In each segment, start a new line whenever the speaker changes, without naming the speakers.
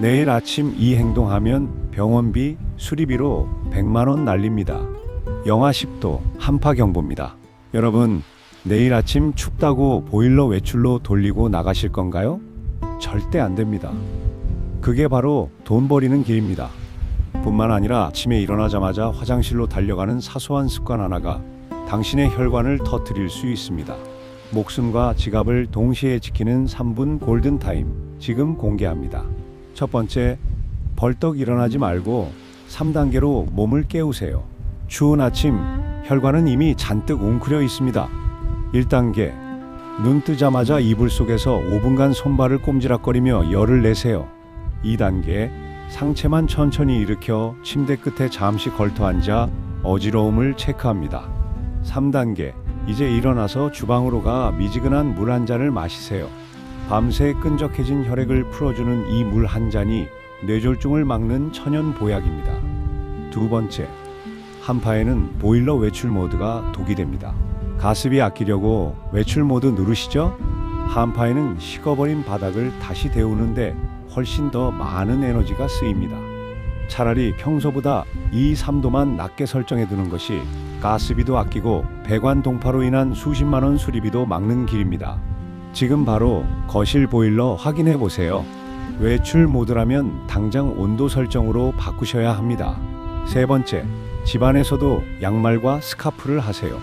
내일 아침 이 행동하면 병원비, 수리비로 100만 원 날립니다. 영하 10도 한파 경보입니다. 여러분, 내일 아침 춥다고 보일러 외출로 돌리고 나가실 건가요? 절대 안 됩니다. 그게 바로 돈 버리는 길입니다. 뿐만 아니라 아침에 일어나자마자 화장실로 달려가는 사소한 습관 하나가 당신의 혈관을 터뜨릴 수 있습니다. 목숨과 지갑을 동시에 지키는 3분 골든타임 지금 공개합니다. 첫 번째, 벌떡 일어나지 말고 3단계로 몸을 깨우세요. 추운 아침, 혈관은 이미 잔뜩 웅크려 있습니다. 1단계, 눈 뜨자마자 이불 속에서 5분간 손발을 꼼지락거리며 열을 내세요. 2단계, 상체만 천천히 일으켜 침대 끝에 잠시 걸터 앉아 어지러움을 체크합니다. 3단계, 이제 일어나서 주방으로 가 미지근한 물 한 잔을 마시세요. 밤새 끈적해진 혈액을 풀어주는 이 물 한 잔이 뇌졸중을 막는 천연 보약입니다. 두 번째, 한파에는 보일러 외출 모드가 독이 됩니다. 가습이 아끼려고 외출 모드 누르시죠? 한파에는 식어버린 바닥을 다시 데우는데 훨씬 더 많은 에너지가 쓰입니다. 차라리 평소보다 2, 3도만 낮게 설정해 두는 것이 가스비도 아끼고 배관 동파로 인한 수십만 원 수리비도 막는 길입니다. 지금 바로 거실 보일러 확인해 보세요. 외출 모드라면 당장 온도 설정으로 바꾸셔야 합니다. 세 번째, 집안에서도 양말과 스카프를 하세요.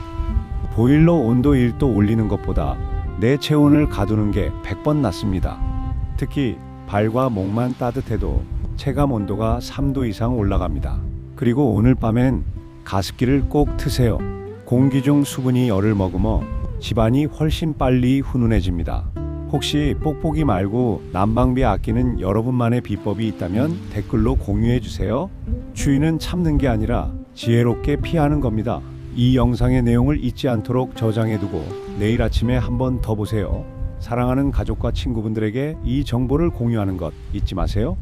보일러 온도 1도 올리는 것보다 내 체온을 가두는 게 100번 낫습니다. 특히 발과 목만 따뜻해도 체감 온도가 3도 이상 올라갑니다. 그리고 오늘 밤엔 가습기를 꼭 트세요. 공기 중 수분이 열을 머금어 집안이 훨씬 빨리 훈훈해집니다. 혹시 뽁뽁이 말고 난방비 아끼는 여러분만의 비법이 있다면 댓글로 공유해 주세요. 추위는 참는 게 아니라 지혜롭게 피하는 겁니다. 이 영상의 내용을 잊지 않도록 저장해 두고 내일 아침에 한번 더 보세요. 사랑하는 가족과 친구분들에게 이 정보를 공유하는 것 잊지 마세요.